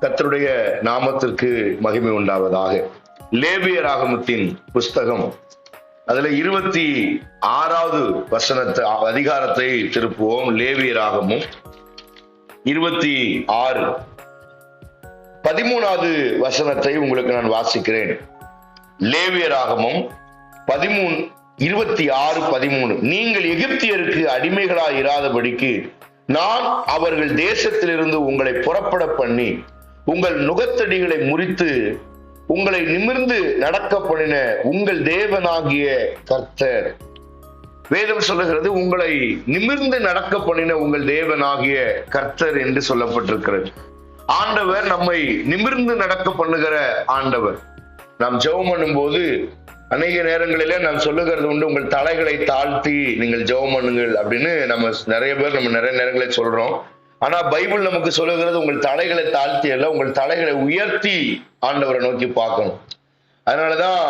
கத்தருடைய நாமத்திற்கு மகிமை உண்டாவதாக. லேவிய ராகமத்தின் புஸ்தகம். அதுல இருபத்தி ஆறாவது வசனத்தை அதிகாரத்தை திருப்புவோம். லேவிய ராகமும் இருபத்தி ஆறு. பதிமூணாவது வசனத்தை உங்களுக்கு நான் வாசிக்கிறேன். லேவியராகமும் பதிமூணு இருபத்தி ஆறு பதிமூணு. நீங்கள் எகிப்தியருக்கு அடிமைகளாய் இராதபடிக்கு நான் அவர்கள் தேசத்திலிருந்து உங்களை புறப்பட பண்ணி உங்கள் நுகத்தடிகளை முறித்து உங்களை நிமிர்ந்து நடக்க பண்ணின உங்கள் தேவனாகிய கர்த்தர். வேதம் சொல்லுகிறது உங்களை நிமிர்ந்து நடக்க பண்ணின உங்கள் தேவனாகிய கர்த்தர் என்று சொல்லப்பட்டிருக்கிறது. ஆண்டவர் நம்மை நிமிர்ந்து நடக்க பண்ணுகிற ஆண்டவர். நாம் ஜெபம் பண்ணும்போது அநேக நேரங்களிலே நான் சொல்லுகிறது உண்டு உங்கள் தலைகளை தாழ்த்தி நீங்கள் ஜெபம் பண்ணுங்கள் அப்படின்னு நம்ம நிறைய பேர் நம்ம நிறைய நேரங்களை சொல்றோம். ஆனா பைபிள் நமக்கு சொல்லுகிறது உங்கள் தலைகளை தாழ்த்தி அல்ல உங்கள் தலைகளை உயர்த்தி ஆண்டவரை நோக்கி பார்க்கணும். அதனாலதான்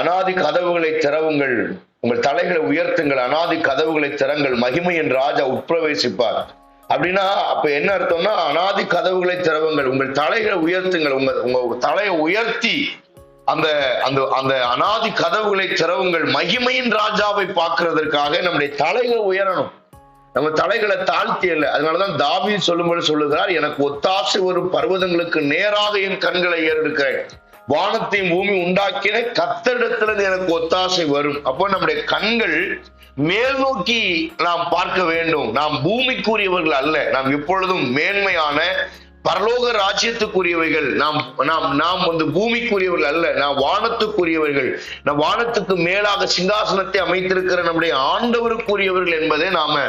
அனாதி கதவுகளை திறவுங்கள் உங்கள் தலைகளை உயர்த்துங்கள் அனாதி கதவுகளை திறங்கள் மகிமையின் ராஜா உட்பிரவேசிப்பார். அப்படின்னா அப்ப என்ன அர்த்தம்னா அனாதி கதவுகளை திறவுங்கள் உங்கள் தலைகளை உயர்த்துங்கள் உங்க உங்க தலையை உயர்த்தி அந்த அந்த அந்த அனாதி கதவுகளை திறவுங்கள் மகிமையின் ராஜாவை பார்க்கறதற்காக நம்முடைய தலைகள் உயரணும். நம்ம தலைகளை தாழ்த்தி அல்ல. அதனாலதான் தாவி சொல்லும்போது சொல்லுகிறார் எனக்கு ஒத்தாசை வரும் பர்வதங்களுக்கு நேராக என் கண்களை ஏறெடுக்கிறேன் வானத்தையும் பூமி உண்டாக்கின கத்தரிடத்திலிருந்து எனக்கு ஒத்தாசை வரும். அப்போ நம்முடைய கண்கள் மேல் நோக்கி நாம் பார்க்க வேண்டும். நாம் பூமிக்குரியவர்கள் அல்ல. நாம் எப்பொழுதும் மேன்மையான பரலோக ராஜ்யத்துக்குரியவைகள். நாம் நாம் நாம் வந்து பூமிக்குரியவர்கள் அல்ல. நாம் வானத்துக்குரியவர்கள். நான் வானத்துக்கு மேலாக சிங்காசனத்தை அமைத்திருக்கிற நம்முடைய ஆண்டவருக்குரியவர்கள் என்பதை நாம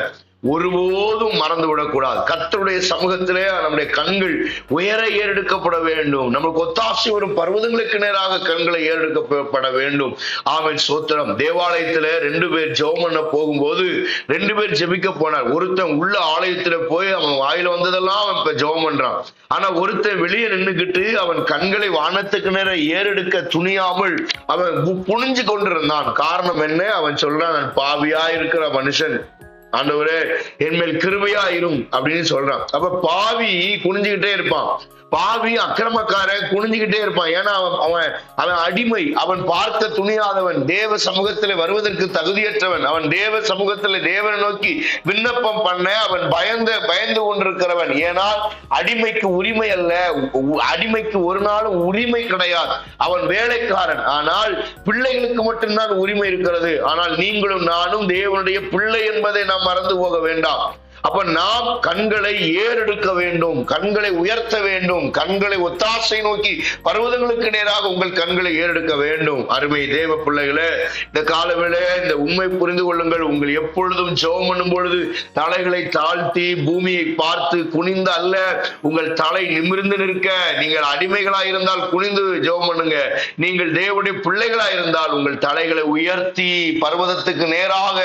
ஒருபோதும் மறந்து விடக்கூடாது கர்த்தருடைய சமூகத்திலே நம்முடைய கண்கள் உயர ஏறெடுக்கப்பட வேண்டும். நமக்கு ஒத்தாசி வரும் பர்வதங்களுக்கு நேராக கண்களை ஏறெடுக்கப்பட வேண்டும். ஆமென். சோத்திரம். தேவாலயத்துல ரெண்டு பேர் ஜெபம் பண்ண போகும்போது ரெண்டு பேர் ஜெபிக்க போனார். ஒருத்தன் உள்ள ஆலயத்துல போய் அவன் வாயில வந்ததெல்லாம் அவன் இப்ப ஜெபம் பண்றான். ஆனா ஒருத்தன் வெளியே நின்னுகிட்டு அவன் கண்களை வானத்துக்கு நேர ஏறெடுக்க துணியாமல் அவன் புனிஞ்சு கொண்டிருந்தான். காரணம் என்ன? அவன் சொல்றான் நான் பாவியா இருக்கிற மனுஷன். ஆண்டவரே என் மேல் கிருபையா இரும் அப்படின்னு சொல்றான். அப்ப பாவி குனிஞ்சுக்கிட்டே இருப்பான். பாவி அக்கிரமக்காரன் குனிஞ்சுக்கிட்டே இருப்பான். ஏன்னா அவன் அவன் அவன் அடிமை. அவன் பார்க்க துணியாதவன் தேவ சமூகத்துல வருவதற்கு தகுதியற்றவன். அவன் தேவ சமூகத்துல தேவனை நோக்கி விண்ணப்பம் பண்ண அவன் பயந்து பயந்து கொண்டிருக்கிறவன். ஏனால் அடிமைக்கு உரிமை அல்ல. உ- அடிமைக்கு ஒரு நாளும் உரிமை கிடையாது. அவன் வேலைக்காரன். ஆனால் பிள்ளைகளுக்கு மட்டும்தான் உரிமை இருக்கிறது. ஆனால் நீங்களும் நானும் தேவனுடைய பிள்ளை என்பதை நாம் மறந்து போக வேண்டாம். அப்ப நாம் கண்களை ஏறெடுக்க வேண்டும் கண்களை உயர்த்த வேண்டும் கண்களை ஒத்தாசை நோக்கி பருவதங்களுக்கு நேராக உங்கள் கண்களை ஏறெடுக்க வேண்டும். அருமை தேவ பிள்ளைகளே இந்த காலவேளை இந்த உண்மை புரிந்து கொள்ளுங்கள். உங்கள் எப்பொழுதும் ஜெபம் பண்ணும் பொழுது தலைகளை தாழ்த்தி பூமியை பார்த்து குனிந்து அல்ல உங்கள் தலை நிமிர்ந்து நிற்க. நீங்கள் அடிமைகளா இருந்தால் குனிந்து ஜெபம் பண்ணுங்க. நீங்கள் தேவனுடைய பிள்ளைகளாக இருந்தால் உங்கள் தலைகளை உயர்த்தி பர்வதத்துக்கு நேராக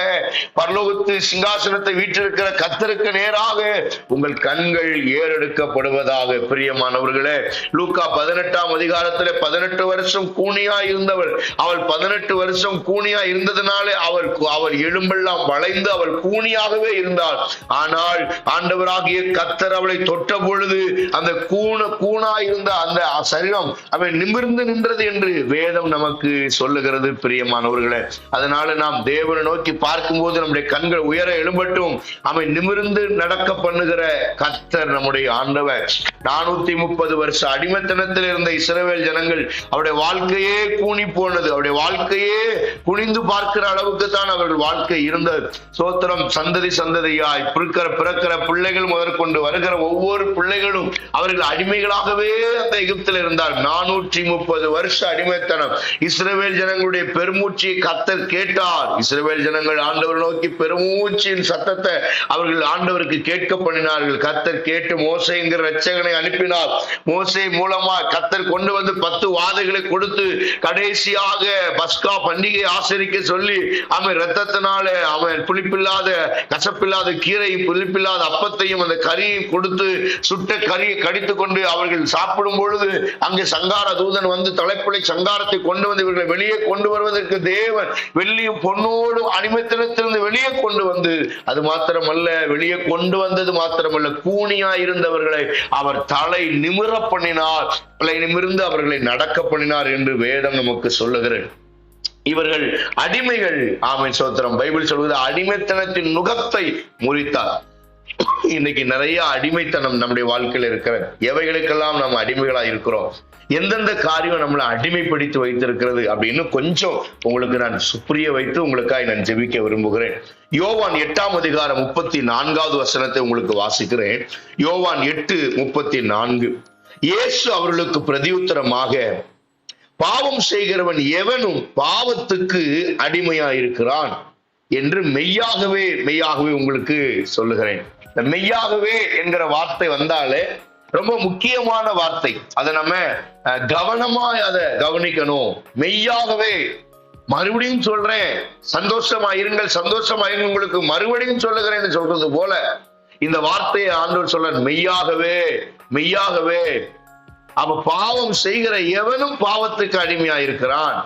பரலோகத்து சிங்காசனத்தை வீற்றிருக்கிற கத்தருக்கு நேராக உங்கள் கண்கள் ஏறெடுக்கப்படுவதாக பிரியமானவர்களே லூக்கா பதினெட்டாம் அதிகாரத்தில் பதினெட்டு வருஷம் கூனியா இருந்தவர் அவள் பதினெட்டு வருஷம் கூனியா இருந்ததுனாலே அவள் அவள் எலும்பெல்லாம் வளைந்து அவள் கூனியாகவே இருந்தாள். ஆனால் ஆண்டவராகிய கத்தர் அவளை தொட்ட பொழுது அந்த கூண கூணா இருந்த அந்த சரீரம் அவன் நிமிர்ந்து நின்றது என்று வேதம் நமக்கு சொல்லுகிறது பிரியமானவர்களே. அதனால நாம் தேவனை நோக்கி பார்க்கும்போது நம்முடைய கண்கள் உயர எழும்பட்டும் அவன் நிமிர்ந்து நடக்க பண்ணுகிற கத்தர் நம்முடைய ஆண்டவர். நானூத்தி முப்பது வருஷ அடிமைத்தனத்தில் இருந்த இஸ்ரவேல் ஜனங்கள் அவருடைய வாழ்க்கையே கூணி போனது. அவருடைய வாழ்க்கையே குனிந்து பார்க்கிற அளவுக்கு தான் அவர்கள் வாழ்க்கை இருந்தது. சோத்திரம் சந்ததி சந்ததியாய் பிறக்கிற பிறக்கிற பிள்ளைகள் முதற்கொண்டு வருகிற ஒவ்வொரு பிள்ளைகளும் அவர்கள் அடிமைகளாகவே அந்த எகிப்தில் இருந்தார் நானூற்றி முப்பது வருஷ அடிமைத்தனம். இஸ்ரவேல் ஜனங்களுடைய பெருமூச்சியை கத்தர் கேட்டார். இஸ்ரவேல் ஜனங்கள் ஆண்டவர் நோக்கி பெருமூச்சியின் சத்தத்தை அவர்கள் ஆண்டவருக்கு கேட்க பண்ணினார்கள் கத்தர் கேட்டு மோசைங்கிற ரச்சகனை அனுப்பினார். மோசை மூலமா கத்தர் கொண்டு வந்து பத்து வாதைகளை கொடுத்து கடைசியாக பஸ்கா பண்டிகை ஆசரிக்க சொல்லி அவன் ரத்தத்தினால அவன் புளிப்பில்லாத கசப்பில்லாத கீரையும் புளிப்பில்லாத அப்பத்தையும் அந்த கறியையும் கொடுத்து சுட்ட கறியை கடித்து கொண்டு அவர்கள் சாப்பிடும் பொழுது அங்கே சங்கார தூதன் வந்து தலைப்புளை சங்காரத்தை கொண்டு வந்து இவர்களை வெளியே கொண்டு வருவதற்கு தேவன் வெள்ளியும் பொண்ணோடும் அடிமைத்தனத்திலிருந்து வெளியே கொண்டு வந்து அது மாத்திரமல்ல வெளியே கொண்டு வந்தது மாத்திரமல்ல கூனியா இருந்தவர்களை அவர் தலை நிமிர பண்ணினார் தலை நிமிர்ந்து அவர்களை நடக்க பண்ணினார் என்று வேதம் நமக்கு சொல்லுகிறது. இவர்கள் அடிமைகள். ஆமை சோத்திரம். பைபிள் சொல்வது அடிமைத்தனத்தின் நுகத்தை முறித்தார். இன்னைக்கு நிறைய அடிமைத்தனம் நம்முடைய வாழ்க்கையில இருக்கிறது எவைகளுக்கெல்லாம் நம்ம அடிமைகளா இருக்கிறோம்? எந்தெந்த காரியம் நம்மளை அடிமைப்படுத்தி வைத்திருக்கிறது அப்படின்னு கொஞ்சம் உங்களுக்கு நான் சுப்ரிய வைத்து உங்களுக்காக நான் ஜெபிக்க விரும்புகிறேன். யோவான் எட்டாம் அதிகாரம் முப்பத்தி நான்காவது வசனத்தை உங்களுக்கு வாசிக்கிறேன். யோவான் எட்டு முப்பத்தி நான்கு. இயேசு அவர்களுக்கு பிரதியுத்தரமாக பாவம் செய்கிறவன் எவனும் பாவத்துக்கு அடிமையாயிருக்கிறான் என்று மெய்யாகவே மெய்யாகவே உங்களுக்கு சொல்லுகிறேன். இந்த மெய்யாகவே என்கிற வார்த்தை வந்தாலே ரொம்ப முக்கியமான வார்த்தை. அதை நம்ம அஹ், கவனமா அதை கவனிக்கணும். மெய்யாகவே மறுபடியும் சொல்றேன். சந்தோஷமா இருங்கள் சந்தோஷமா இருங்க உங்களுக்கு மறுபடியும் சொல்லுகிறேன் சொல்றது போல இந்த வார்த்தையை ஆண்டவர் சொல்ல மெய்யாகவே மெய்யாகவே. அப்ப பாவம் செய்கிற எவனும் பாவத்துக்கு அடிமையா இருக்கிறான்.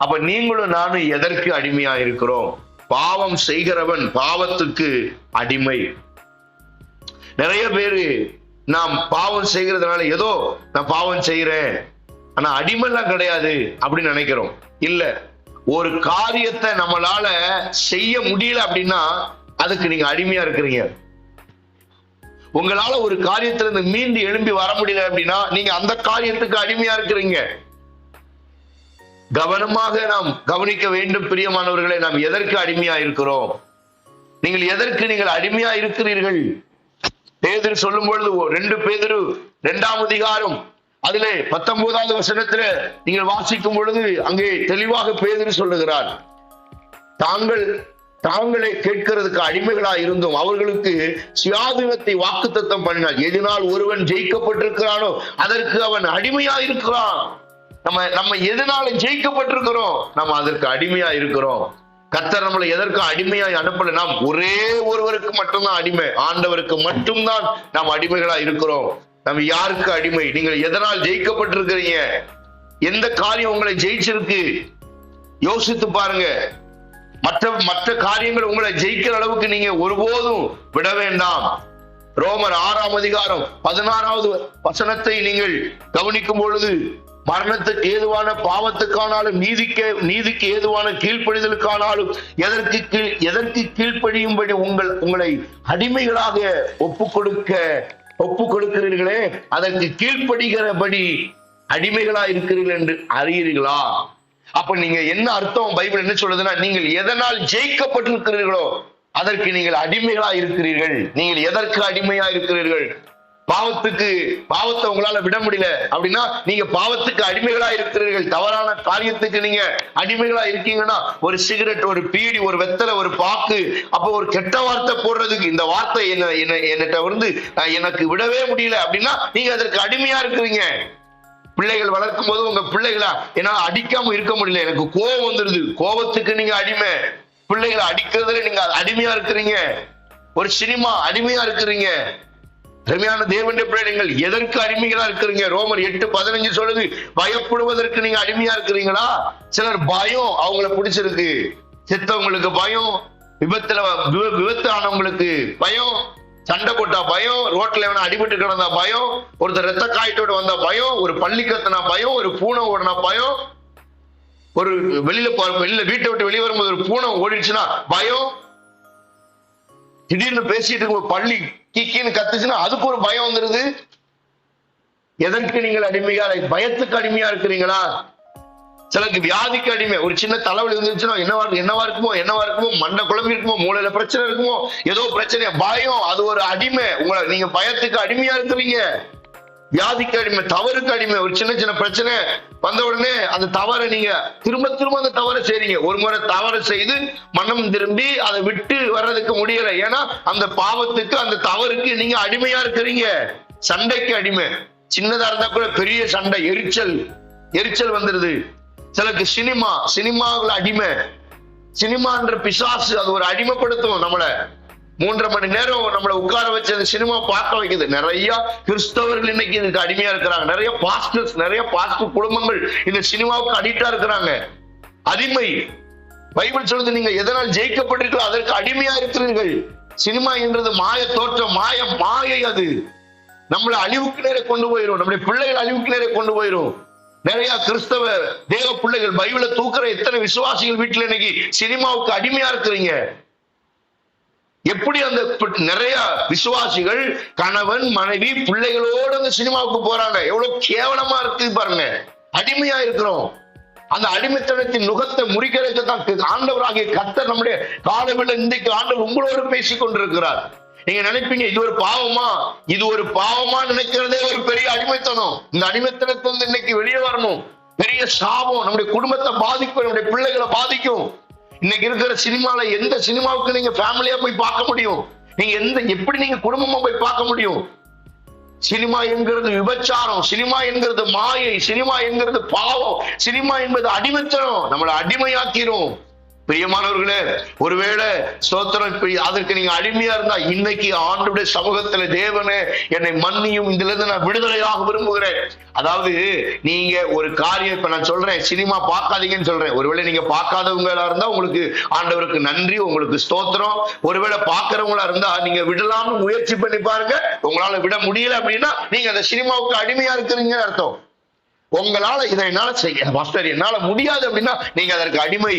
அப்ப நீங்களும் நானும் எதற்கு அடிமையா இருக்கிறோம்? பாவம் செய்கிறவன் பாவத்துக்கு அடிமை. நிறைய பேரு நாம் பாவம் செய்கிறதுனால ஏதோ நான் பாவம் செய்யறேன் ஆனா அடிமைலாம் கிடையாது அப்படின்னு நினைக்கிறோம். இல்ல ஒரு காரியத்தை நம்மளால செய்ய முடியல அப்படின்னா அதுக்கு நீங்க அடிமையா இருக்கிறீங்க. உங்களால ஒரு காரியத்துல இருந்து மீண்டு எழும்பி வர முடியல அப்படின்னா நீங்க அந்த காரியத்துக்கு அடிமையா இருக்கிறீங்க. கவனமாக நாம் கவனிக்க வேண்டும் பிரியமானவர்களை நாம் எதற்கு அடிமையா இருக்கிறோம்? நீங்கள் எதற்கு நீங்கள் அடிமையா இருக்கிறீர்கள்? பேதுரு சொல்லும் பொழுது ரெண்டு பேதுரு இரண்டாம் அதிகாரம். அதிலே பத்தொன்பதாவது வசனத்துல நீங்கள் வாசிக்கும் பொழுது அங்கே தெளிவாக பேதுரு சொல்லுகிறார். தாங்கள் தாங்களே கேட்கிறதுக்கு அடிமைகளா இருந்தும் அவர்களுக்கு சுயாதீனத்தை வாக்குத்தத்தம் பண்ணினார் எதனால் ஒருவன் ஜெயிக்கப்பட்டிருக்கிறானோ அதற்கு அவன் அடிமையா இருக்கிறான். நம்ம நம்ம எதனால ஜெயிக்கப்பட்டிருக்கிறோம் நம்ம அதற்கு அடிமையா இருக்கிறோம். கத்தர் நம்மளை எதற்கு அடிமையாய் அனுப்பல. நாம் ஒரே ஒருவருக்கு மட்டும்தான் அடிமை. ஆண்டவருக்கு மட்டும்தான் நாம் அடிமைகளா இருக்கிறோம். நம்ம யாருக்கு அடிமை? நீங்கள் எதனால் ஜெயிக்கப்பட்டிருக்கிறீங்க? எந்த காரியம் உங்களை ஜெயிச்சிருக்கு? யோசித்து பாருங்க. மற்ற மற்ற காரியங்கள் உங்களை ஜெயிக்கிற அளவுக்கு நீங்க ஒருபோதும் விட வேண்டாம். ரோமர் ஆறாம் அதிகாரம் பதினாறாவது வசனத்தை நீங்கள் கவனிக்கும் பொழுது மரணத்துக்கு ஏதுவான பாவத்துக்கானாலும் நீதிக்கு நீதிக்கு ஏதுவான கீழ்ப்படிதலுக்கானாலும் எதற்கு கீழ் எதற்கு கீழ்ப்படியும்படி உங்கள் உங்களை அடிமைகளாக ஒப்பு கொடுக்க ஒப்பு கொடுக்கிறீர்களே அதற்கு கீழ்ப்படுகிறபடி அடிமைகளா இருக்கிறீர்கள் என்று அறியீர்களா? அப்ப நீங்க என்ன அர்த்தம்? பைபிள் என்ன சொல்லுதுன்னா நீங்கள் எதனால் ஜெயிக்கப்பட்டிருக்கிறீர்களோ அதற்கு நீங்கள் அடிமைகளா இருக்கிறீர்கள். நீங்கள் எதற்கு அடிமையா இருக்கிறீர்கள்? பாவத்துக்கு பாவத்தை உங்களால விட முடியல. அப்படின்னா நீங்க பாவத்துக்கு அடிமைகளா இருக்கிறீர்கள். தவறான காரியத்துக்கு நீங்க அடிமைகளா இருக்கீங்கன்னா ஒரு சிகரெட் ஒரு பீடி ஒரு வெத்தலை ஒரு பாக்கு அப்ப ஒரு கெட்ட வார்த்தை போடுறதுக்கு இந்த வார்த்தை என்ன என்ன என்னட்ட வந்து எனக்கு விடவே முடியல. அப்படின்னா நீங்க அதற்கு அடிமையா இருக்கிறீங்க. பிள்ளைகள் வளர்க்கும் போது உங்க பிள்ளைகளா என்னால அடிக்காம இருக்க முடியல. எனக்கு கோபம் வந்துருது. கோபத்துக்கு நீங்க அடிமை. பிள்ளைகளை அடிக்கிறதுல நீங்க அடிமையா இருக்கிறீங்க. ஒரு சினிமா அடிமையா இருக்கிறீங்க. அருமையான தேவனுடைய பிள்ளைகள் எதற்கு அடிமைகளா இருக்கிறீங்க? ரோமர் எட்டு பதினஞ்சு சொல்லுது. பயப்படுவதற்கு நீங்க அடிமையா இருக்கிறீங்களா? சிலர் பயம் அவங்கள பிடிச்சிருக்கு. செத்தவங்களுக்கு பயம் விபத்துல விபத்து ஆனவங்களுக்கு பயம் சண்டை போட்டா பயம் ரோட்ல எவனா அடிபட்டு கிடந்தா பயம் ஒருத்தர் ரத்த காயத்தோட வந்தா பயம் ஒரு பள்ளி கத்துனா பயம் ஒரு பூனை ஓடினா பயம் ஒரு வெளியில வெளியில வீட்டை விட்டு வெளியே வரும்போது ஒரு பூனை ஓடிடுச்சுன்னா பயம் திடீர்னு பேசிட்டு இருக்கும் பள்ளி கீக்கின்னு கத்துச்சுன்னா அதுக்கு ஒரு பயம் வந்துருது. எதற்கு நீங்கள் அடிமையா? பயத்துக்கு அடிமையா இருக்கிறீங்களா? சிலருக்கு வியாதிக்கு அடிமை. ஒரு சின்ன தலைவலி இருந்துச்சுன்னா என்னவா என்னவா இருக்குமோ என்னவா இருக்குமோ மண்டை குழம்பு இருக்குமோ மூளையில பிரச்சனை இருக்குமோ ஏதோ பிரச்சனை பயம் அது ஒரு அடிமை. உங்களை நீங்க பயத்துக்கு அடிமையா இருக்கிறீங்க. வியாதிக்கு அடிமை தவறுக்கு அடிமை ஒரு சின்ன சின்ன பிரச்சனை வந்த உடனே அந்த தவறை நீங்க திரும்ப திரும்ப அந்த தவறை செய்றீங்க. ஒரு முறை தவறை செய்து மனம் திரும்பி அதை விட்டு வர்றதுக்கு முடியல. ஏன்னா அந்த பாவத்துக்கு அந்த தவறுக்கு நீங்க அடிமையா இருக்கிறீங்க. சண்டைக்கு அடிமை. சின்னதா இருந்தா கூட பெரிய சண்டை எரிச்சல் எரிச்சல் வந்துருது. சிலருக்கு சினிமா சினிமாவில் அடிமை. சினிமான்ற பிசாசு அது ஒரு அடிமைப்படுத்தும் நம்மளை. மூன்றரை மணி நேரம் நம்மளை உட்கார வச்சு அந்த சினிமா பார்க்க வைக்குது. நிறைய கிறிஸ்தவர்கள் இன்னைக்கு இதுக்கு அடிமையா இருக்கிறாங்க. நிறைய பாஸ்டர்ஸ் நிறைய பாஸ்டர் குடும்பங்கள் இந்த சினிமாவுக்கு அடிக்டா இருக்கிறாங்க. அடிமை. பைபிள் சொல்லுது நீங்க எதனால் ஜெயிக்கப்பட்டிருக்கோ அதற்கு அடிமையா இருக்கிறீர்கள். சினிமா என்றது மாய தோற்றம். மாய மாயை அது. நம்மளை அழிவுக்கு நேர கொண்டு போயிடும் நம்முடைய பிள்ளைகள் அழிவுக்கு நேர கொண்டு போயிடும் நிறைய கிறிஸ்தவ தேவ பிள்ளைகள் பைபிளை தூக்குற எத்தனை விசுவாசிகள் வீட்டுல இன்னைக்கு சினிமாவுக்கு அடிமையா இருக்கிறீங்க. எப்படி அந்த நிறைய விசுவாசிகள் கணவன் மனைவி பிள்ளைகளோட அந்த சினிமாவுக்கு போறாங்க. எவ்வளவு கேவலமா இருக்கு பாருங்க. அடிமையா இருக்கிறோம். அந்த அடிமைத்தனத்தின் நுகத்தை முறிக்கிறதுக்கு தான் ஆண்டவராகிய கர்த்தர் நம்முடைய காலவில் இன்றைக்கு ஆண்டவர் உங்களோடு பேசிக் கொண்டிருக்கிறார். நீங்க நினைப்பீங்க இது ஒரு பாவமா? இது ஒரு பாவமா நினைக்கிறதே ஒரு பெரிய அடிமைத்தனம். இந்த அடிமைத்தனத்திலிருந்து இன்னைக்கு வெளியே வரணும். பெரிய சாபம் நம்முடைய குடும்பத்தை பாதிக்கும் நம்முடைய பிள்ளைகளை பாதிக்கும். இன்னைக்கு இருக்கிற சினிமால எந்த சினிமாவுக்கு நீங்க ஃபேமிலியா போய் பார்க்க முடியும்? நீங்க எந்த எப்படி நீங்க குடும்பமா போய் பார்க்க முடியும்? சினிமா என்கிறது விபச்சாரம் சினிமா என்கிறது மாயை சினிமா என்கிறது பாவம் சினிமா என்பது அடிமைத்தனம். நம்மளை அடிமையாக்கிறோம் பிரியமானவர்களே ஒருவேளை ஸ்தோத்திரம் அதற்கு நீங்க அடிமையா இருந்தா இன்னைக்கு ஆண்டுடைய சமூகத்துல தேவனே என்னை மன்னியும் இதுல இருந்து நான் விடுதலையாக விரும்புகிறேன். அதாவது நீங்க ஒரு காரியம் இப்ப நான் சொல்றேன் சினிமா பார்க்காதீங்கன்னு சொல்றேன். ஒருவேளை நீங்க பார்க்காதவங்களா இருந்தா உங்களுக்கு ஆண்டவருக்கு நன்றி உங்களுக்கு ஸ்தோத்திரம். ஒருவேளை பார்க்கறவங்களா இருந்தா நீங்க விடலாம்னு முயற்சி பண்ணி பாருங்க. உங்களால விட முடியல அப்படின்னா நீங்க அந்த சினிமாவுக்கு அடிமையா இருக்கிறீங்கன்னு அர்த்தம். உங்களால இதை என்னால செய்ய மாஸ்டர் என்னால முடியாது அப்படின்னா நீங்க அதற்கு அடிமை.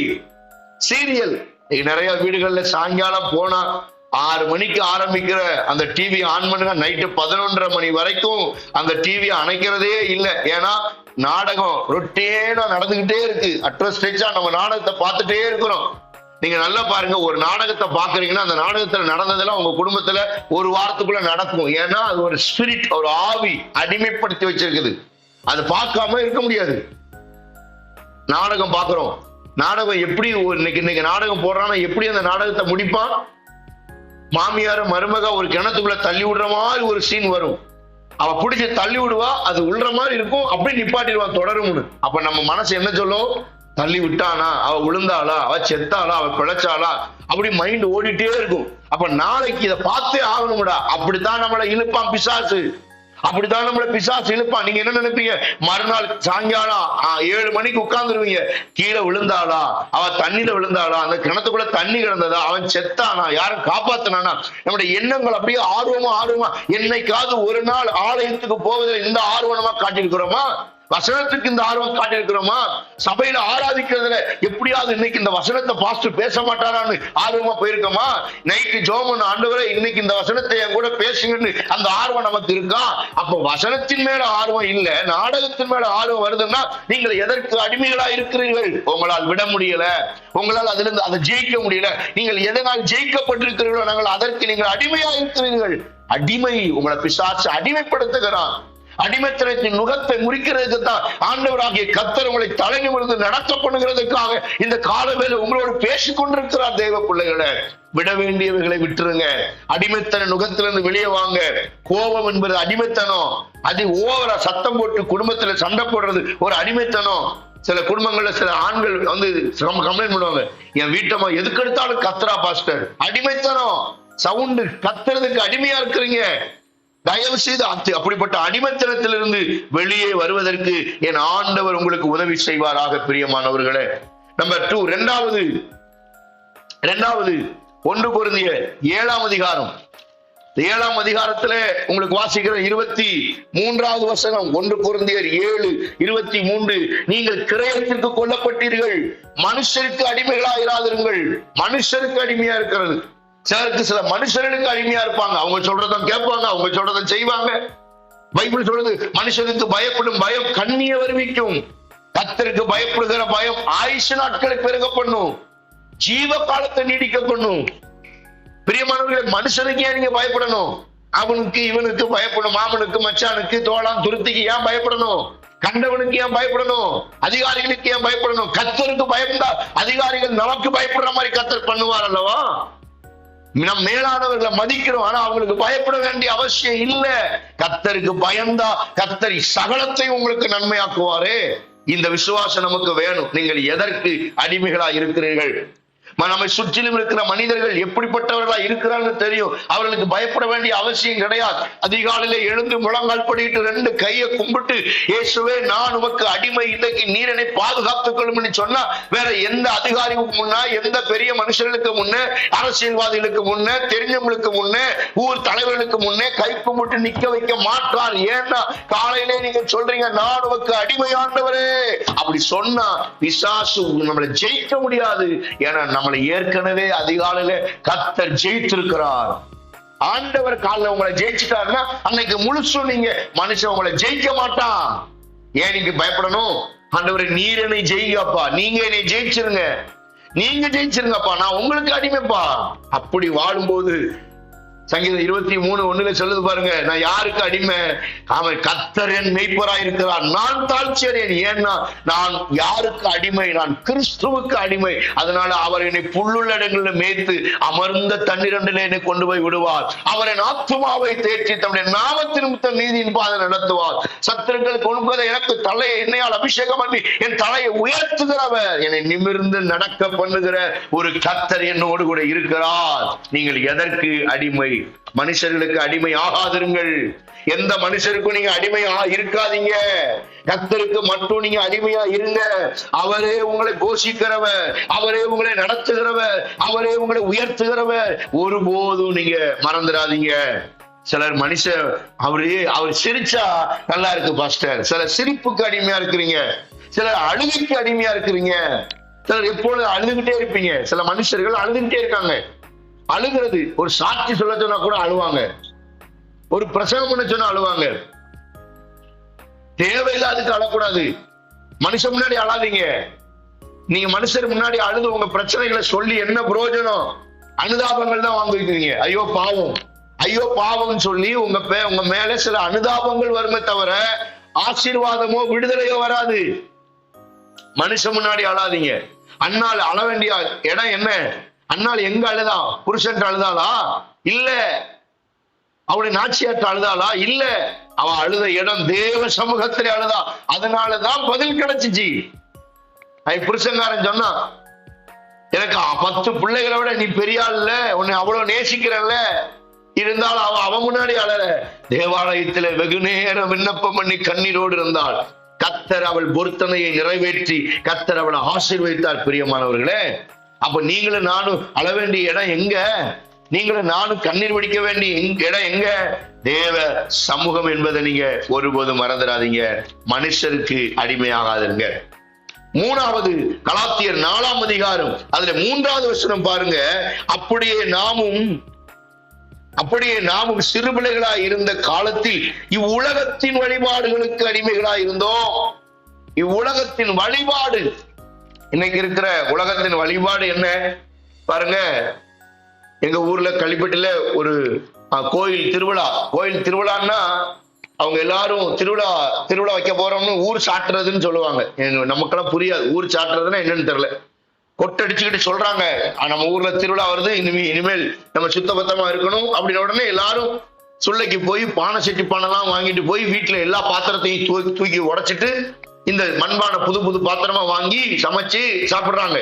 சீரியல். நிறைய வீடுகள்ல சாயங்காலம் போனா ஆறு மணிக்கு ஆரம்பிக்கிற அந்த டிவி ஆன் பண்ணுங்க. நைட்டு பதினொன்றரை மணி வரைக்கும் அந்த டிவி அணைக்கிறதே இல்லை. ஏன்னா நாடகம் ரொட்டேனா நடந்துகிட்டே இருக்கு. அட்ரஸ்டேஜா நம்ம நாடகத்தை பார்த்துட்டே இருக்கிறோம். நீங்க நல்லா பாருங்க. ஒரு நாடகத்தை பாக்குறீங்கன்னா அந்த நாடகத்துல நடந்ததெல்லாம் உங்க குடும்பத்துல ஒரு வாரத்துக்குள்ள நடக்கும். ஏன்னா அது ஒரு ஸ்பிரிட் ஒரு ஆவி அடிமைப்படுத்தி வச்சிருக்குது. அது பார்க்காம இருக்க முடியாது. நாடகம் பாக்குறோம் நாடகம் எப்படி ஒரு- இன்னைக்கு இன்னைக்கு நாடகம் போடுறான்னா எப்படி அந்த நாடகத்தை முடிப்பான்? மாமியார மருமக ஒரு கிணத்துக்குள்ள தள்ளி விடுற மாதிரி ஒரு சீன் வரும். அவ பிடிச்சி தள்ளி விடுவா அது உள்ற மாதிரி இருக்கும் அப்படியே நிப்பாட்டிடுவா தொடரும்னு. அப்ப நம்ம மனசு என்ன சொல்லும்? தள்ளி விட்டானா? அவ விழுந்தாளா? அவ செத்தாளா? அவ பிழைச்சாளா? அப்படி மைண்ட் ஓடிட்டே இருக்கும். அப்ப நாளைக்கு இதை பார்த்தே ஆகணும்டா. அப்படித்தான் நம்மளை இழுப்பான் பிசாசு. அப்படித்தான் நம்மள பிசாசு இழுப்பான். நீங்க என்ன நினைப்பீங்க? மறுநாள் சாயங்காலம் ஏழு மணிக்கு உட்கார்ந்துருவீங்க. கீழே விழுந்தாளா? அவ தண்ணியில விழுந்தாளா? அந்த கிணத்துக்குள்ள தண்ணி கிடந்ததா? அவன் செத்தானா? யாரும் காப்பாத்தினானா? நம்முடைய எண்ணங்கள் அப்படியே ஆர்வமா ஆர்வமா என்னைக்காவது ஒரு நாள் ஆலயத்துக்கு போவதில் இந்த ஆர்வமா காட்டியிருக்கிறோமா? வசனத்துக்கு இந்த ஆர்வம் காட்டியிருக்கிறோமா? சபையில ஆராதிக்கிறதுல எப்படியாவது இன்னைக்கு இந்த வசனத்தை பாஸ்ட் பேச மாட்டாரான்னு ஆர்வமா போயிருக்கோமா? நைட்டு ஜோமன் ஆண்டவரே இன்னைக்கு இந்த வசனத்தை என் கூட பேசுங்கன்னு அந்த ஆர்வம் நமக்கு இருக்கா? அப்ப வசனத்தின் மேல ஆர்வம் இல்ல நாடகத்தின் மேல ஆர்வம் வருதுன்னா நீங்கள் எதற்கு அடிமைகளா இருக்கிறீர்கள்? உங்களால் விட முடியல. உங்களால் அதுல இருந்து அதை ஜெயிக்க முடியல. நீங்கள் எதனால் ஜெயிக்கப்பட்டிருக்கிறீர்களோ நாங்கள் அதற்கு நீங்கள் அடிமையா இருக்கிறீர்கள். அடிமை உங்களை பிசாசு அடிமைப்படுத்துகிறான். அடிமைத்தனத்தின் நுகத்தை முறிக்கிறதுக்கு தான் ஆண்டவராகிய கத்தர் உங்களை தலை நிமிர்ந்து நடத்த பண்ணுகிறதுக்காக இந்த காலவேல உங்களோடு பேசிக் கொண்டிருக்கிறார் தேவ பிள்ளைகளை. விட வேண்டியவைகளை விட்டுருங்க. அடிமைத்தன நுகத்திலிருந்து வெளியே வாங்க. கோபம் என்பது அடிமைத்தனம். அது ஓவரா சத்தம் போட்டு குடும்பத்துல சண்டை போடுறது ஒரு அடிமைத்தனம். சில குடும்பங்கள்ல சில ஆண்கள் வந்து கம்ப்ளைண்ட் பண்ணுவாங்க. என் வீட்டம்மா எதுக்கு எடுத்தாலும் கத்துறா பாஸ்டர். அடிமைத்தனம். சவுண்டு கத்துறதுக்கு அடிமையா இருக்கிறீங்க. தயவு செய்து அப்படிப்பட்ட அடிமைத்தனத்திலிருந்து வெளியே வருவதற்கு என் ஆண்டவர் உங்களுக்கு உதவி செய்வாராக பிரியமானவர்களே. நம்பர் டூ ரெண்டாவது ரெண்டாவது ஒன்று பொருந்திய ஏழாம் அதிகாரம். ஏழாம் அதிகாரத்துல உங்களுக்கு வாசிக்கிற இருபத்தி மூன்றாவது வசனம் ஒன்று பொருந்தியர் ஏழு இருபத்தி மூன்று. நீங்கள் கிரயத்திற்கு கொல்லப்பட்டீர்கள். மனுஷருக்கு அடிமைகளாக இராதிருங்கள் மனுஷருக்கு அடிமையா இருக்கிறது. சிலருக்கு சில மனுஷர்களுக்கு அடிமையா இருப்பாங்க. அவங்க சொல்றதும் கேட்பாங்க அவங்க சொல்றதும் செய்வாங்க. பைபிள் சொல்றது மனுஷனுக்கு பயப்படும் பயம் கண்ணிய வருவிக்கும். கத்தருக்கு பயப்படுகிற பயம் ஆயுஷ நாட்களை பெருக பண்ணும் ஜீவ காலத்தை நீடிக்க பண்ணும் பிரியமானவர்களை மனுஷனுக்கு ஏன் நீங்க பயப்படணும்? அவனுக்கு இவனுக்கு பயப்படும் மாமனுக்கு மச்சானுக்கு தோளான் துருத்திக்கு ஏன் பயப்படணும்? கண்டவனுக்கு ஏன் பயப்படணும்? அதிகாரிகளுக்கு ஏன் பயப்படணும்? கத்தருக்கு பயந்தா அதிகாரிகள் நமக்கு பயப்படுற மாதிரி கத்தர் பண்ணுவார் அல்லவா? நம் மேலானவர்களை மதிக்கிறோம் ஆனா அவங்களுக்கு பயப்பட வேண்டிய அவசியம் இல்ல. கத்தருக்கு பயந்தா கத்தரி சகலத்தை உங்களுக்கு நன்மையாக்குவாரே. இந்த விசுவாசம் நமக்கு வேணும். நீங்கள் எதற்கு அடிமைகளா இருக்கிறீர்கள் நம்மை சுற்றிலும் இருக்கிற மனிதர்கள் எப்படிப்பட்டவர்களா இருக்கிறான்னு தெரியும். அவர்களுக்கு பயப்பட வேண்டிய அவசியம் கிடையாது. அதிகாலையில எழுந்து முழங்கால் படிட்டு ரெண்டு கையை கும்பிட்டு இயேசுவே நான் உமக்கு அடிமை இன்னைக்கு நீரனை பாதுகாத்துக் கொள்ளும்னு சொன்னா வேற எந்த அதிகாரிக்கு முன்ன எந்த பெரிய மனுஷர்களுக்கு முன்னே அரசியல்வாதிகளுக்கு முன்னே தெரிஞ்சவங்களுக்கு முன்னே ஊர் தலைவர்களுக்கு முன்னே கை கும்பிட்டு நிக்க வைக்க மாட்டார். ஏன்னா காலையிலே நீங்க சொல்றீங்க நான் உமக்கு அடிமையாண்டவரே அப்படி சொன்னா பிசாசு நம்மளை ஜெயிக்க முடியாது. ஏன்னா நம்மளை ஏற்கனவே அதிகாலையில கத்தர் ஜெயித்திருக்கிறார். ஆண்டவர் காலில் உங்களை ஜெயிச்சுட்டாருன்னா அன்னைக்கு முழுசும் நீங்க மனுஷன் உங்களை ஜெயிக்க மாட்டான். ஏன் நீங்க பயப்படணும்? ஆண்டவர் நீர் என்னை ஜெயிங்கப்பா. நீங்க என்னை ஜெயிச்சிருங்க. நீங்க ஜெயிச்சிருங்கப்பா. நான் உங்களுக்கு அடிமைப்பா. அப்படி வாழும்போது சங்கீதம் இருபத்தி மூணு ஒண்ணுல சொல்லுது பாருங்க நான் யாருக்கு அடிமை? அவன் கத்தர் என் மெய்ப்பராய் இருக்கிறான் நான் தாழ்ச்சியறேன் ஏன்னா நான் யாருக்கு அடிமை? நான் கிறிஸ்துவுக்கு அடிமை. அதனால அவர் என்னை புல்லுள்ள இடங்களில் மேய்த்து அமர்ந்த தண்ணீரண்டில் என்னை கொண்டு போய் விடுவார். அவர் என் ஆத்துமாவை தேற்றி தம்முடைய நாமத்தின் நிமித்தம் நீதியின் பாதை நடத்துவார். சத்துருக்கள் கொடுப்பதை எனக்கு தலையை என்னையால் அபிஷேகம் பண்ணி என் தலையை உயர்த்துகிறவர். என்னை நிமிர்ந்து நடக்க பண்ணுகிற ஒரு கத்தர் என்னோடு கூட இருக்கிறார். நீங்கள் எதற்கு அடிமை? மனுஷர்களுக்கு அடிமை ஆகாதிருங்கள். எந்த மனுஷருக்கும் நீங்க அடிமையா இருக்காதீங்க. கத்தருக்கு மட்டும் நீங்க அடிமையா இருங்க. அவரே உங்களை போஷிக்கிறவர் அவரே உங்களை நடத்துகிறவர். அவரே உங்களை உயர்த்துகிறவர். ஒருபோதும் நீங்க மறந்துடாதீங்க. சிலர் மனுஷர் அவரு அவர் சிரிச்சா நல்லா இருக்கு பாஸ்டர். சில சிரிப்புக்கு அடிமையா இருக்கிறீங்க. சிலர் அழுகைக்கு அடிமையா இருக்கிறீங்க. சிலர் எப்பொழுது அழுதுகிட்டே இருப்பீங்க. சில மனுஷர்கள் அழுதுகிட்டே இருக்காங்க. அழுகிறது. ஒரு சாட்சி சொல்ல சொன்னா கூட அழுவாங்க. ஒரு பிரசவம் பண்ண சொன்னா அழுவாங்க. தேவையில்லாதுக்கு அழக்கூடாது. மனுஷன் முன்னாடி அழாதீங்க. நீங்க மனுஷர் முன்னாடி அழுது உங்க பிரச்சனைகளை சொல்லி என்ன பிரயோஜனம்? அனுதாபங்கள் தான் வாங்கிக்கிறீங்க. ஐயோ பாவம். ஐயோ பாவம் சொல்லி உங்க பே உங்க மேல சில அனுதாபங்கள் வருமே தவிர ஆசீர்வாதமோ விடுதலையோ வராது. மனுஷன் முன்னாடி அழாதீங்க. அண்ணால் அழ வேண்டிய இடம் என்ன? அண்ணாள் எங்க அழுதா? புருஷன் அழுதாளா? இல்ல. அவளுடைய நாச்சியாட்ட அழுதாளா? இல்ல. அவ அழுத இடம் தேவ சமூகத்திலே அழுதா. அதனாலதான் பதில் கிடைச்சிச்சு. அது புருஷன்காரன் சொன்னான் எனக்கு பத்து பிள்ளைகளை விட நீ பெரிய ஆள் இல்ல உன்னை அவ்வளவு நேசிக்கிறல்ல இருந்தால் அவ அவன் முன்னாடி அழல. தேவாலயத்துல வெகு நேரம் விண்ணப்பம் பண்ணி கண்ணீரோடு இருந்தாள். கத்தர் அவள் பொருத்தனையை நிறைவேற்றி கத்தர் அவளை ஆசீர்வதித்தார் பிரியமானவர்களே. அப்ப நீங்களும் நானும் அழ வேண்டிய இடம் எங்க? நீங்களும் நானும் கண்ணீர் வடிக்க வேண்டிய இடம் எங்க? தேவ சமூகம் என்பதை நீங்க ஒருபோதும் மறந்துடாதீங்க. மனுஷருக்கு அடிமையாகாதுங்க மூணாவது கலாத்தியர் நாலாம் அதிகாரம் அதுல மூன்றாவது வசனம் பாருங்க. அப்படியே நாமும் அப்படியே நாமும் சிறுபிள்ளைகளாய் இருந்த காலத்தில் இவ்வுலகத்தின் வழிபாடுகளுக்கு அடிமைகளாய் இருந்தோம். இவ்வுலகத்தின் வழிபாடு இன்னைக்கு இருக்கிற உலகத்தின் வழிபாடு என்ன? பாருங்க. எங்க ஊர்ல கள்ளிப்பட்டில ஒரு கோயில் திருவிழா. கோயில் திருவிழான்னா அவங்க எல்லாரும் திருவிழா திருவிழா வைக்க போறோம்னு ஊர் சாட்டுறதுன்னு சொல்லுவாங்க. நமக்கெல்லாம் புரியாது. ஊர் சாட்டுறதுன்னா என்னன்னு தெரியல. கொட்டடிச்சுக்கிட்டு சொல்றாங்க. நம்ம ஊர்ல திருவிழா வருது. இனிமே இனிமேல் நம்ம சுத்தபத்தமா இருக்கணும். அப்படின்ன உடனே எல்லாரும் சுள்ளைக்கு போய் பானை செட்டி பானைலாம் வாங்கிட்டு போய் வீட்டுல எல்லா பாத்திரத்தையும் தூக்கி தூக்கி உடைச்சிட்டு இந்த மண்பானை புது புது பாத்திரமா வாங்கி சமைச்சு சாப்பிடுறாங்க.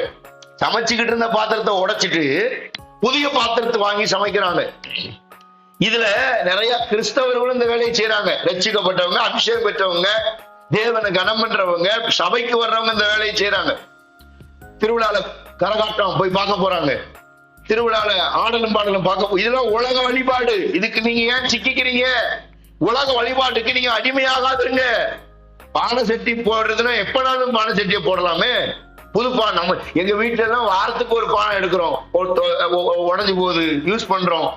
சமைச்சுக்கிட்டு இருந்த பாத்திரத்தை உடைச்சிட்டு புதிய பாத்திரத்தை வாங்கி சமைக்கிறாங்க. இதுல நிறைய கிறிஸ்தவர்களும் இந்த வேலையை செய்யறாங்க ரச்சிக்கப்பட்டவங்க அபிஷேகம் பெற்றவங்க தேவனை கனம் பண்றவங்க சபைக்கு வர்றவங்க இந்த வேலையை செய்யறாங்க திருவிழால கரகாட்டம் போய் பார்க்க போறாங்க. திருவிழால ஆடலும் பாடலும் பார்க்க இதெல்லாம் உலக வழிபாடு. இதுக்கு நீங்க ஏன் சிக்கிக்கிறீங்க? உலக வழிபாட்டுக்கு நீங்க அடிமையாகாதுங்க. பானை சட்டி போடுறதுன்னா எப்பனாலும் பானை சட்டியை போடலாமே. புது பானை நம்ம எங்க வீட்டுல எல்லாம் வாரத்துக்கு ஒரு பானை எடுக்கிறோம். உடஞ்சு போகுது யூஸ் பண்றோம்.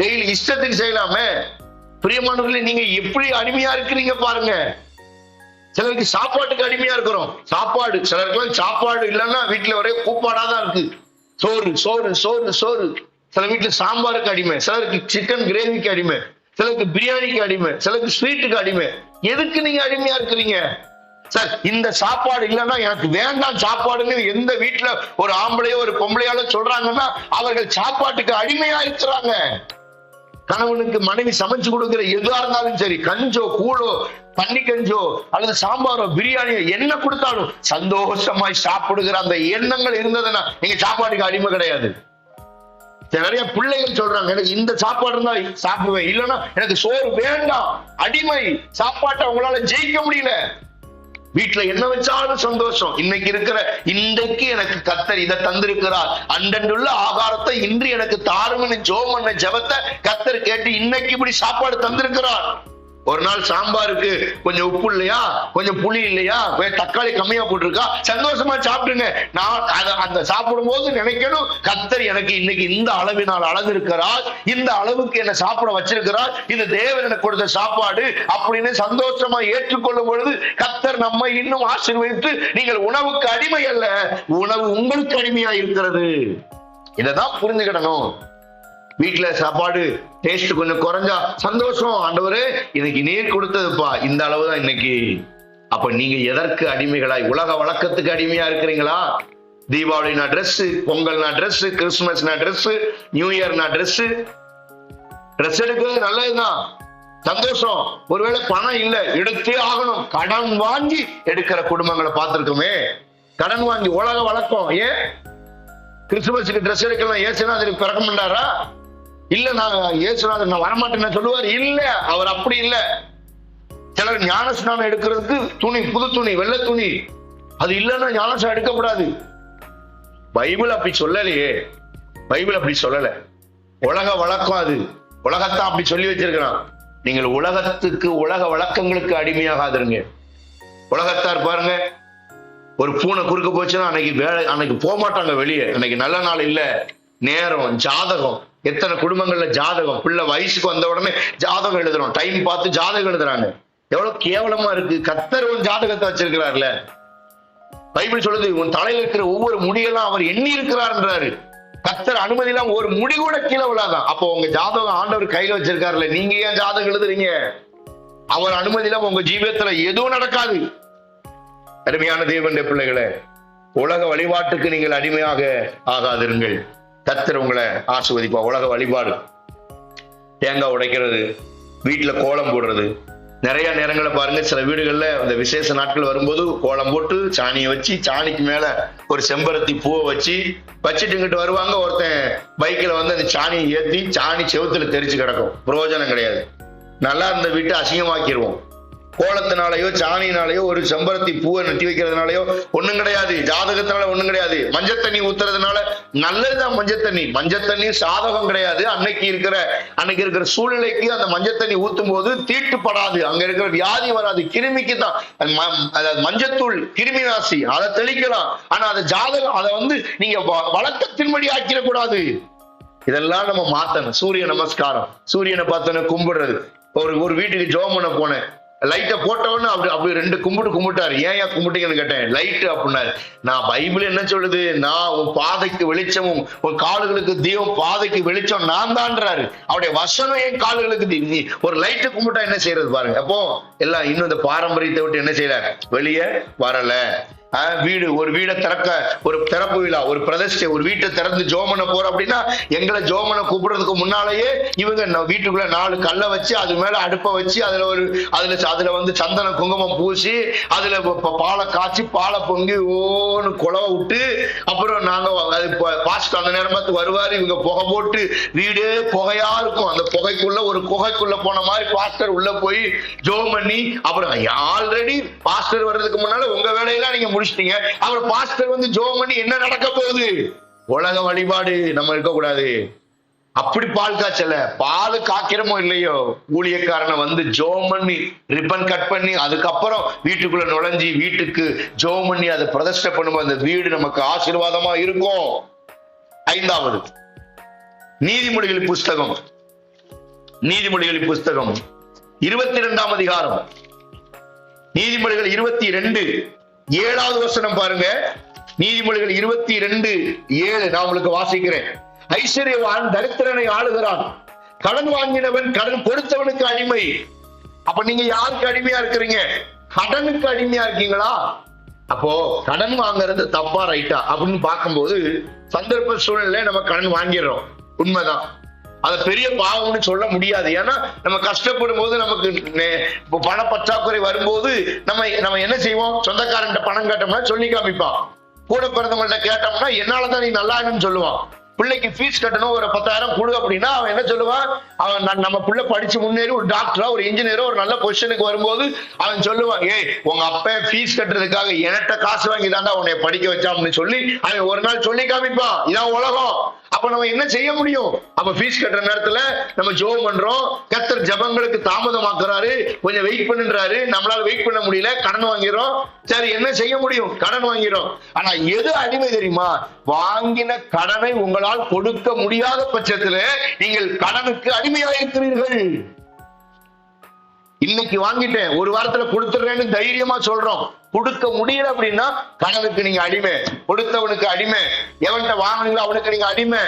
டெய்லி இஷ்டத்துக்கு செய்யலாமே. பிரியமானவர்களே நீங்க எப்படி அடிமையா இருக்கிறீங்க பாருங்க. சிலருக்கு சாப்பாட்டுக்கு அடிமையா இருக்கிறோம். சாப்பாடு சிலருக்கு சாப்பாடு இல்லைன்னா வீட்டுல ஒரே கூப்பாடா தான் இருக்கு. சோறு சோறு சோறு சோறு. சில வீட்டுல சாம்பாருக்கு அடிமை. சிலருக்கு சிக்கன் கிரேவிக்கு அடிமை. சிலருக்கு பிரியாணிக்கு அடிமை சிலருக்கு ஸ்வீட்டுக்கு அடிமை. எதுக்கு நீங்க அடிமையா இருக்கிறீங்க? சார் இந்த சாப்பாடு இல்லைன்னா எனக்கு வேண்டாம் சாப்பாடுன்னு எந்த வீட்டுல ஒரு ஆம்பளையோ ஒரு பொம்பளையால சொல்றாங்கன்னா அவர்கள் சாப்பாட்டுக்கு அடிமையா இருக்கிறாங்க. கணவனுக்கு மனைவி சமைச்சு கொடுக்கிற எதுவா இருந்தாலும் சரி கஞ்சோ கூழோ தண்ணி கஞ்சோ அல்லது சாம்பாரோ பிரியாணியோ என்ன கொடுத்தாலும் சந்தோஷமாய் சாப்பிடுகிற அந்த எண்ணங்கள் இருந்ததுன்னா நீங்க சாப்பாட்டுக்கு அடிமை கிடையாது. நிறைய பிள்ளைகள் சொல்றாங்க எனக்கு இந்த சாப்பாடு இருந்தா சாப்பிடுவேன். இல்லைன்னா எனக்கு சோறு வேண்டாம். அடிமை. சாப்பாட்டை அவங்களால ஜெயிக்க முடியல. வீட்டுல என்ன வச்சாலும் சந்தோஷம். இன்னைக்கு இருக்கிற இன்றைக்கு எனக்கு கத்தர் இதை தந்திருக்கிறார். அன்றன்றுள்ள ஆகாரத்தை இன்று எனக்கு தாருமன்னு ஜோமன்ன ஜபத்தை கத்தர் கேட்டு இன்னைக்கு இப்படி சாப்பாடு தந்திருக்கிறார். ஒரு நாள் சாம்பாருக்கு கொஞ்சம் உப்பு இல்லையா? கொஞ்சம் புளி இல்லையா? தக்காளி கம்மியா போட்டிருக்கா? சந்தோஷமா சாப்பிடுங்க. நான் அந்த சாப்பிடும் போது நினைக்கணும் கத்தர் எனக்கு இன்னைக்கு இந்த அளவினால் அளந்திருக்கிறார். இந்த அளவுக்கு என்ன சாப்பிட வச்சிருக்கிறார். இது தேவன் எனக்கு கொடுத்த சாப்பாடு அப்படின்னு சந்தோஷமா ஏற்றுக்கொள்ளும் பொழுது கத்தர் நம்மை இன்னும் ஆசீர்வதித்து நீங்கள் உணவுக்கு அடிமை அல்ல உணவு உங்களுக்கு அடிமையா இருக்கிறது இதைதான் புரிஞ்சுக்கிடணும். வீட்டுல சாப்பாடு டேஸ்ட் கொஞ்சம் குறைஞ்சா சந்தோஷம் ஆண்டவரே இன்னைக்கு நீர் கொடுத்ததுப்பா. இந்த அளவு தான் இன்னைக்கு. அப்ப நீங்க எதற்கு அடிமைகளாய்? உலக வழக்கத்துக்கு அடிமையா இருக்கிறீங்களா? தீபாவளினா ட்ரெஸ் பொங்கல்னா ட்ரெஸ் கிறிஸ்துமஸ்னா ட்ரெஸ் நியூ இயர்னா ட்ரெஸ் ட்ரெஸ் எடுக்கிறது நல்லதுதான். சந்தோஷம். ஒருவேளை பணம் இல்ல எடுத்தே ஆகணும். கடன் வாங்கி எடுக்கிற குடும்பங்களை பார்த்திருக்கோமே. கடன் வாங்கி உலக வழக்கம். ஏன்? கிறிஸ்துமஸுக்கு ட்ரெஸ் எடுக்கலாம் ஏசுநாதர் பிறக்க மாட்டாரா? இல்ல நான் இயேசுநாதர் நான் வரமாட்டேன்னு சொல்லுவார். இல்ல அவர் அப்படி இல்ல. சிலர் ஞானஸ்நானம் எடுக்கிறதுக்கு துணி புது துணி வெள்ளை துணி. அது இல்லைன்னா ஞானஸ்நானம் எடுக்கக்கூடாது. பைபிள் அப்படி சொல்லலையே. பைபிள் அப்படி சொல்லல. உலக வழக்கம் அது. உலகத்தான் அப்படி சொல்லி வச்சிருக்கிறான். நீங்கள் உலகத்துக்கு உலக வழக்கங்களுக்கு அடிமையாகாதிருங்க. உலகத்தார் பாருங்க ஒரு பூனை குறுக்க போச்சுன்னா அன்னைக்கு வேலை அன்னைக்கு போக மாட்டாங்க வெளியே. அன்னைக்கு நல்ல நாள் இல்லை. நேரம் ஜாதகம். எத்தனை குடும்பங்கள்ல ஜாதகம்? பிள்ளை வயசுக்கு வந்த உடனே ஜாதகம் எழுதுறோம் டைம் பார்த்து ஜாதகம் எழுதுறாங்க. எவ்வளவு கேவலமா இருக்கு. கத்தர் உன் ஜாதகத்தை வச்சிருக்கிறார்ல. பைபிள் சொல்லுது உன் தலையில இருக்கிற ஒவ்வொரு முடியெல்லாம் அவர் எண்ணி இருக்கிறார்ன்றாரு கத்தர் அனுமதி எல்லாம் ஒரு முடி கூட கீழே விழாதான். அப்போ உங்க ஜாதகம் ஆண்டவர் கையில வச்சிருக்காருல்ல நீங்க ஏன் ஜாதகம் எழுதுறீங்க? அவர் அனுமதி இல்லாம உங்க ஜீவியத்துல எதுவும் நடக்காது. அருமையான தேவனுடைய பிள்ளைகளை உலக வழிபாட்டுக்கு நீங்கள் அடிமையாக ஆகாதிருங்கள். கத்திர உங்களை ஆசிர்வதிப்பா. உலக வழிபாடு. தேங்காய் உடைக்கிறது வீட்டில் கோலம் போடுறது. நிறைய நேரங்களை பாருங்க சில வீடுகளில் அந்த விசேஷ நாட்கள் வரும்போது கோலம் போட்டு சாணியை வச்சு சாணிக்கு மேல ஒரு செம்பருத்தி பூவை வச்சு வச்சுட்டு இங்கிட்டு வருவாங்க. ஒருத்தன் பைக்கில் வந்து அந்த சாணியை ஏற்றி சாணி செவுத்துல தெரிச்சு கிடக்கும். பிரயோஜனம் கிடையாது. நல்லா இருந்த வீட்டை அசிங்கமாக்கிடுவோம் கோலத்தினாலேயோ சாணியினாலேயோ ஒரு செம்பருத்தி பூவை நட்டி வைக்கிறதுனாலயோ ஒண்ணும் கிடையாது. ஜாதகத்தினால ஒண்ணும் கிடையாது. மஞ்சள் தண்ணி ஊத்துறதுனால நல்லதுதான் மஞ்சள் தண்ணி. மஞ்சள் தண்ணி சாதகம் கிடையாது. அன்னைக்கு இருக்கிற அன்னைக்கு இருக்கிற சூழ்நிலைக்கு அந்த மஞ்சள் தண்ணி ஊத்தும் போது தீட்டுப்படாது. அங்க இருக்கிற வியாதி வராது. கிருமிக்கு தான் அதாவது மஞ்சத்தூள் கிருமி நாசி அதை தெளிக்கலாம். ஆனா அதை ஜாதகம் அதை வந்து நீங்க வ- வழக்கத்தின்படி ஆக்கிடக்கூடாது. இதெல்லாம் நம்ம மாத்தணும். சூரிய நமஸ்காரம். சூரியனை பார்த்தோன்னே கும்பிடுறது. ஒரு ஒரு வீட்டுக்கு ஜோம் பண்ண போனேன். லைட்டை போட்டவொன்னு அப்படி அப்படி ரெண்டு கும்பிட்டு கும்பிட்டாரு. ஏன் ஏன் கும்பிட்டீங்கன்னு கேட்டேன். லைட் அப்படின்னாரு. நான் பைபிள் என்ன சொல்லுது? நான் உன் பாதைக்கு வெளிச்சமும் உன் கால்களுக்கு தீபம் பாதைக்கு வெளிச்சம் நான் தான்றாரு. அவருடைய வசனம் என் கால்களுக்கு தீ- ஒரு லைட்டு கும்பிட்டா என்ன செய்யறது பாருங்க. அப்போ எல்லாம் இன்னும் இந்த பாரம்பரியத்தை விட்டு என்ன செய்யல? வெளியே வரல. வீடு. ஒரு வீடை திறக்க ஒரு திறப்பு விழா ஒரு பிரதிஷ்டை ஒரு வீட்டை திறந்து ஜோமனை போறோம் அப்படின்னா எங்களை ஜோமனை கூப்பிடுறதுக்கு முன்னாலேயே இவங்க வீட்டுக்குள்ள நாலு கல்லை வச்சு அது மேல அடுப்பை வச்சு அதுல ஒரு அதுல அதுல வந்து சந்தன குங்குமம் பூசி அதுல ப- பாலை காய்ச்சி பாலை பொங்கி ஓன்னு குழவை விட்டு அப்புறம் நாங்க அது பாஸ்ட் அந்த நேரம் வருவார் வருவாரு இவங்க புகை போட்டு வீடே புகையா இருக்கும். அந்த புகைக்குள்ள ஒரு குகைக்குள்ள போன மாதிரி பாஸ்டர் உள்ள போய் ஜோம் பண்ணி அப்புறம் ஆல்ரெடி பாஸ்டர் வர்றதுக்கு முன்னால உங்க வேலையெல்லாம் நீங்க முடிச்சிட்டீங்க. அவர் பாஸ்டர் வந்து ஜோம் பண்ணி என்ன நடக்க போகுது? உலக வழிபாடு நம்ம இருக்கக்கூடாது. அப்படி பால் காய்ச்சல. பால் காக்கிறமோ இல்லையோ? ஊழியக்காரனை வந்து ஜோம் பண்ணி ரிப்பன் கட் பண்ணி அதுக்கப்புறம் வீட்டுக்குள்ள நுழைஞ்சி வீட்டுக்கு ஜோம் பண்ணி அதை பிரதிஷ்டை பண்ணும்போது அந்த வீடு நமக்கு ஆசீர்வாதமா இருக்கும். ஐந்தாவது நீதிமொழிகள் புஸ்தகம். நீதிமொழிகள் புஸ்தகம். இருபத்தி இரண்டாம் அதிகாரம். நீதிமொழிகள் இருபத்தி ரெண்டு ஏழாவது வசனம் பாருங்க. நீதிமொழிகள் இருபத்தி ரெண்டு ஏழு. நான் உங்களுக்கு வாசிக்கிறேன். ஐஸ்வர்யவான் தரித்திரனை ஆளுகிறான். கடன் வாங்கினவன் கடன் கொடுத்தவனுக்கு அடிமை. அப்ப நீங்க யாருக்கு அடிமையா இருக்கிறீங்க? கடனுக்கு அடிமையா இருக்கீங்களா? அப்போ கடன் வாங்குறது தப்பா ரைட்டா அப்படின்னு பார்க்கும்போது சந்தர்ப்ப சூழ்நிலை நம்ம கடன் வாங்கிடுறோம். உண்மைதான். அதை பெரிய பாவம்னு சொல்ல முடியாது. ஏன்னா நம்ம கஷ்டப்படும் போது நமக்கு இப்போ பண பற்றாக்குறை வரும்போது நம்ம நம்ம என்ன செய்வோம்? சொந்தக்காரன்ட்ட பணம் கேட்டோம்னா சொல்லி காமிப்பான். கூட பிறந்தவங்கள்ட்ட கேட்டோம்னா என்னாலதான் நீ நல்லா சொல்லுவான். பிள்ளைக்கு ஃபீஸ் கட்டணும் ஒரு பத்தாயிரம் கொடு அப்படின்னா அவன் என்ன சொல்லுவான்? அவன் நம்ம பிள்ளை படிச்சு முன்னேறி ஒரு டாக்டரா ஒரு இன்ஜினியரோ ஒரு நல்ல பொசிஷனுக்கு வரும்போது அவன் சொல்லுவான் ஏய் உங்க அப்பா ஃபீஸ் கட்டுறதுக்காக என்கிட்ட காசு வாங்கி தாண்டா உன்னை படிக்க வச்சான்னு சொல்லி அவன் ஒரு நாள் சொல்லி காமிப்பான். இதான் உலகம். அப்ப நம்ம என்ன செய்ய முடியும்? அப்ப ஃபீஸ் கட்டுற நேரத்துல நம்ம ஜோம் பண்றோம். கத்தர் ஜபங்களுக்கு தாமதமாக்குறாரு. கொஞ்சம் வெயிட் பண்ணுன்றாரு. நம்மளால வெயிட் பண்ண முடியல. கடன் வாங்கிறோம். சரி என்ன செய்ய முடியும்? கடன் வாங்கிறோம். ஆனா எது அடிமை தெரியுமா? வாங்கின கடனை உங்களால் கொடுக்க முடியாத பட்சத்தில் நீங்கள் கடனுக்கு அடிமையாயிருக்கிறீர்கள். இன்னைக்கு வாங்கிட்டேன் ஒரு வாரத்துல கொடுத்துடுறேன்னு தைரியமா சொல்றோம். கொடுக்க முடியல அப்படின்னா கடனுக்கு நீங்க அடிமை. கொடுத்தவனுக்கு அடிமை. எவன்கிட்ட வாங்கினீங்களோ அவனுக்கு நீங்க அடிமை.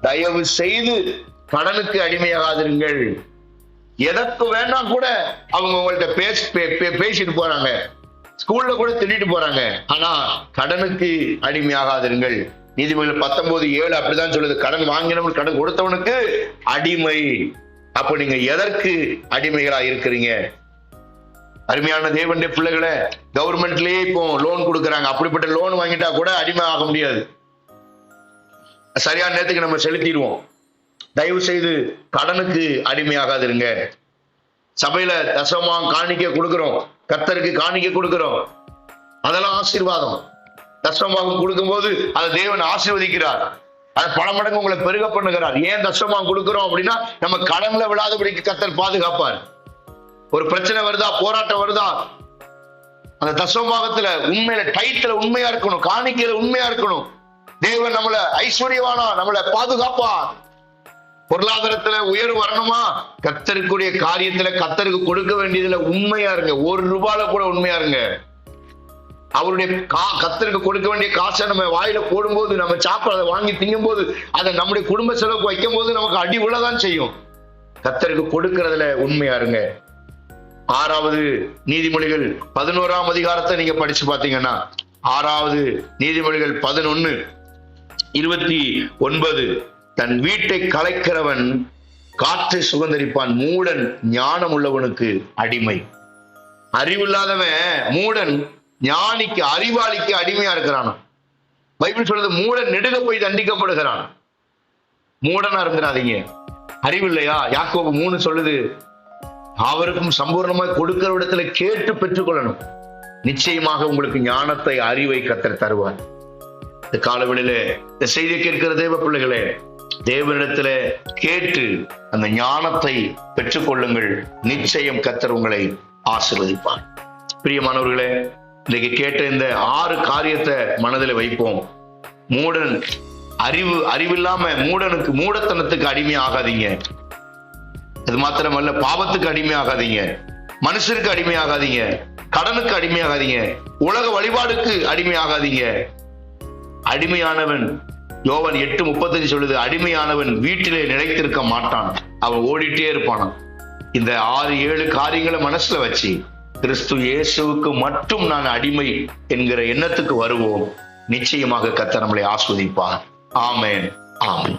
தயவு செய்து கடனுக்கு அடிமையாகாதிருங்கள். எதற்கு வேணா கூட அவங்க உங்கள்ட்ட பேச பே- பேசிட்டு போறாங்க. ஸ்கூல்ல கூட திட்டிட்டு போறாங்க. ஆனா கடனுக்கு அடிமையாகாதிருங்கள். நீதிமொழிகள் பத்தொன்பது ஏழு அப்படிதான் சொல்லுது. கடன் வாங்கினவன் கடன் கொடுத்தவனுக்கு அடிமை. அப்ப நீங்க எதற்கு அடிமைகளா இருக்கிறீங்க? அருமையான தேவனுடைய பிள்ளைகளை கவர்மெண்ட்லயே இப்போ லோன் கொடுக்குறாங்க. அப்படிப்பட்ட லோன் வாங்கிட்டா கூட அடிமை ஆக முடியாது. சரியான நேரத்துக்கு நம்ம செலுத்திடுவோம். தயவு செய்து கடனுக்கு அடிமையாகாதிருங்க. சபையில தசமா காணிக்க கொடுக்கிறோம். கத்தருக்கு காணிக்க கொடுக்கிறோம். அதெல்லாம் ஆசீர்வாதம். தசமாகம் கொடுக்கும்போது அதை தேவன் ஆசீர்வதிக்கிறார். அதை பல மடங்கு உங்களை பெருக பண்ணுகிறார். ஏன் தசமாகம் கொடுக்குறோம் அப்படின்னா நம்ம கடன்ல விழாதபடிக்கு கத்தர் பாதுகாப்பார். ஒரு பிரச்சனை வருதா போராட்டம் வருதா? அந்த தசமாகத்துல உண்மையில டைத்துல உண்மையா இருக்கணும் காணிக்கையில உண்மையா இருக்கணும். தேவன் நம்மள ஐஸ்வர்யவானா நம்மள பாதுகாப்பா? பொருளாதாரத்துல உயர்வு வரணுமா? கத்தருக்குரிய காரியத்துல கத்தருக்கு கொடுக்க வேண்டியதுல உண்மையா இருங்க. ஒரு ரூபால கூட உண்மையா இருங்க. அவருடைய கா- கத்தருக்கு கொடுக்க வேண்டிய காசை நம்ம வாயில போடும்போது நம்ம சாப்பிட வாங்கி திங்கும் போது அதை நம்முடைய குடும்ப செலவுக்கு வைக்கும் போது நமக்கு அடி உள்ளதான் செய்யும். கத்தருக்கு கொடுக்கறதுல உண்மையா இருங்க. ஆறாவது நீதிமொழிகள் பதினோராம் அதிகாரத்தை நீங்க படிச்சு பாத்தீங்கன்னா ஆறாவது நீதிமொழிகள் பதினொன்னு இருபத்தி ஒன்பது தன் வீட்டை கலைக்கிறவன் காற்றை சுதந்தரிப்பான் மூடன் ஞானம் உள்ளவனுக்கு அடிமை. அறிவில்லாதவன் மூடன் ஞானிக்கு அறிவாளிக்கு அடிமையா இருக்கிறானோ? பைபிள் சொல்றது மூடன் நெடுக போய் தண்டிக்கப்படுகிறான். மூடனா இருந்துடாதீங்க அறிவில்லையா? யாக்கோபு மூணு சொல்லுது அவருக்கும் சம்பூர்ணமாய் கொடுக்கிற இடத்துல கேட்டு பெற்றுக்கொள்ளணும். நிச்சயமாக உங்களுக்கு ஞானத்தை அறிவை கத்தர் தருவார். இந்த காலவெளியில இந்த செய்தியை கேட்கிற தேவ பிள்ளைகளே தேவனிடத்துல கேட்டு அந்த ஞானத்தை பெற்றுக்கொள்ளுங்கள். நிச்சயம் கத்தர் உங்களை ஆசிர்வதிப்பார். பிரியமானவர்களே இன்னைக்கு கேட்ட இந்த ஆறு காரியத்தை மனதில் வைப்போம். மூடன் அறிவு அறிவில்லாம மூடனுக்கு மூடத்தனத்துக்கு அடிமை ஆகாதீங்க அது மாத்திரமல்ல பாவத்துக்கு அடிமையாகாதீங்க. மனுஷருக்கு அடிமையாகாதீங்க. கடனுக்கு அடிமையாகாதீங்க. உலக வழிபாடுக்கு அடிமையாகாதீங்க. அடிமையானவன் யோவன் எட்டு முப்பத்தஞ்சு சொல்லுது அடிமையானவன் வீட்டிலே நிலைத்திருக்க மாட்டான். அவன் ஓடிட்டே இருப்பானான் இந்த ஆறு ஏழு காரியங்களை மனசுல வச்சு கிறிஸ்து இயேசுவுக்கு மட்டும் நான் அடிமை என்கிற எண்ணத்துக்கு வருவோம். நிச்சயமாக கத்த நம்மளை ஆஸ்வதிப்பார். ஆமேன். ஆமேன்.